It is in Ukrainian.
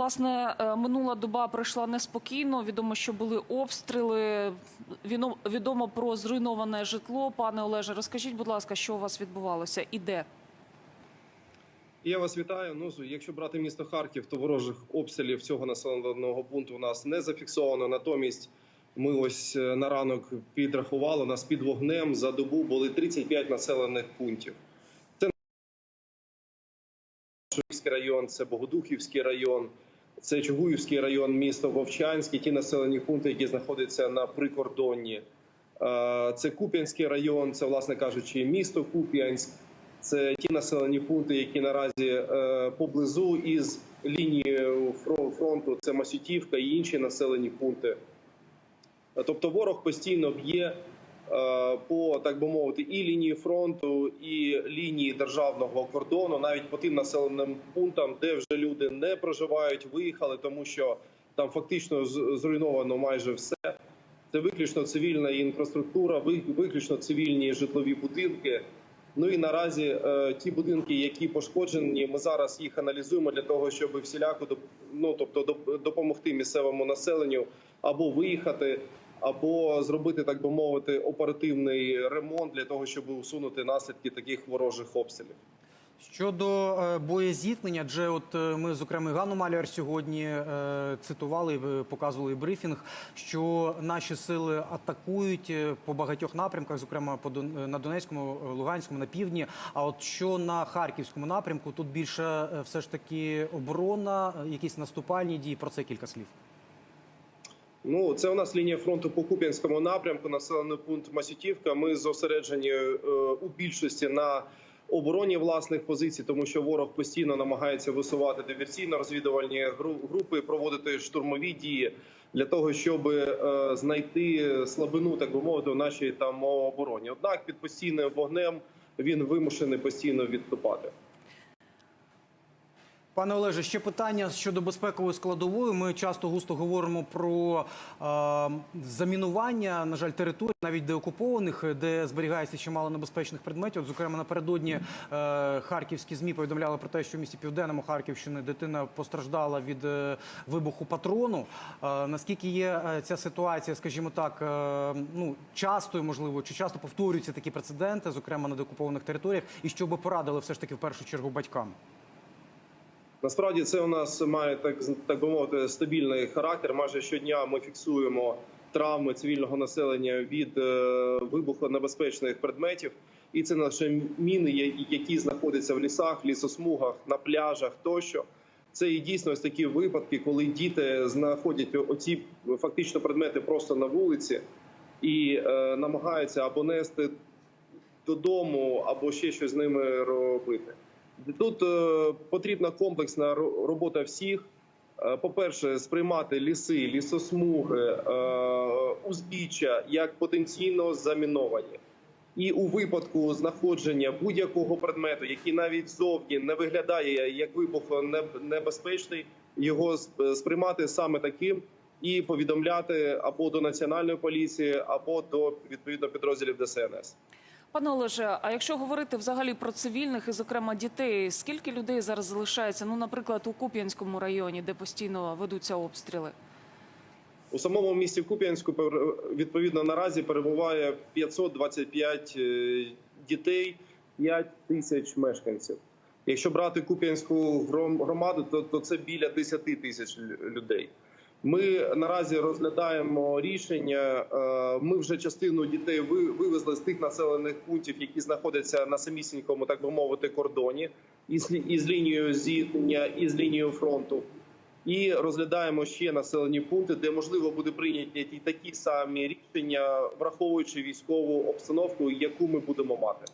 Власне, е, минула доба пройшла неспокійно. Відомо, що були обстріли. Відомо про зруйноване житло. Пане Олеже, розкажіть, будь ласка, що у вас відбувалося і де? Я вас вітаю. Ну якщо брати місто Харків, то ворожих обстрілів цього населеного пункту у нас не зафіксовано. Натомість ми ось е, на ранок підрахували нас під вогнем за добу були 35 населених пунктів. Це район, це Богодухівський район, це Чугуївський район, місто Вовчанське, ті населені пункти, які знаходяться на прикордонні. Е, Це Куп'янський район, це, власне кажучи, місто Куп'янськ. Це ті населені пункти, які наразі е, поблизу із лінією фронту. Це Масютівка і інші населені пункти. Тобто ворог постійно б'є по так би мовити, і лінії фронту, і лінії державного кордону, навіть по тим населеним пунктам, де вже люди не проживають, виїхали, тому що там фактично зруйновано майже все. Це виключно цивільна інфраструктура, ви- виключно цивільні житлові будинки. Ну і наразі е, ті будинки, які пошкоджені, ми зараз їх аналізуємо для того, щоб всіляко ну, тобто допомогти місцевому населенню або виїхати, або зробити, так би мовити, оперативний ремонт для того, щоб усунути наслідки таких ворожих обстрілів. Щодо е, боєзіткнення, адже от е, ми, зокрема, Ганну Маляр сьогодні е, цитували, показували брифінг, що наші сили атакують по багатьох напрямках, зокрема на Донецькому, Луганському, на півдні. А от що на харківському напрямку, тут більше все ж таки оборона, якісь наступальні дії. Про це кілька слів. Ну, це у нас лінія фронту по Куп'янському напрямку, населений пункт Масютівка. Ми зосереджені е, у більшості на обороні власних позицій, тому що ворог постійно намагається висувати диверсійно-розвідувальні групи, проводити штурмові дії для того, щоб е, знайти слабину, так би мовити, у нашій там обороні. Однак під постійним вогнем він вимушений постійно відступати. Пане Олеже, ще питання щодо безпекової складової. Ми часто густо говоримо про е, замінування, на жаль, територій, навіть деокупованих, де зберігається чимало небезпечних предметів. От, зокрема, напередодні е, харківські змі повідомляли про те, що в місті Південному Харківщини дитина постраждала від е, вибуху патрону. Е, наскільки є е, ця ситуація, скажімо так, е, ну частою, можливо, чи часто повторюються такі прецеденти, зокрема на деокупованих територіях, і що би порадили все ж таки в першу чергу батькам? Насправді це у нас має так так би мовити стабільний характер. Майже щодня ми фіксуємо травми цивільного населення від е, вибухонебезпечних предметів, і це наші міни, які знаходяться в лісах, лісосмугах, на пляжах тощо. Це і дійсно ось такі випадки, коли діти знаходять оці фактично предмети просто на вулиці і е, намагаються або нести додому, або ще щось з ними робити. Тут е, потрібна комплексна робота всіх. Е, По-перше, сприймати ліси, лісосмуги, е, узбіччя як потенційно заміновані. І у випадку знаходження будь-якого предмету, який навіть зовні не виглядає як вибухонебезпечний, його сприймати саме таким і повідомляти або до національної поліції, або до відповідно підрозділів ДСНС. Пане Олеже, а якщо говорити взагалі про цивільних і, зокрема, дітей, скільки людей зараз залишається? Ну, наприклад, у Куп'янському районі, де постійно ведуться обстріли? У самому місті Куп'янську відповідно наразі перебуває 525 е, дітей, 5 тисяч мешканців. Якщо брати Куп'янську гром- громаду, то, то це біля 10 тисяч людей. Ми наразі розглядаємо рішення. е, Ми вже частину дітей ви- вивезли з тих населених пунктів, які знаходяться на самісінькому, так би мовити, кордоні, із, лі- із лінією зіткнення, і з лінією фронту. І розглядаємо ще населені пункти, де можливо буде прийняті такі самі рішення, враховуючи військову обстановку, яку ми будемо мати.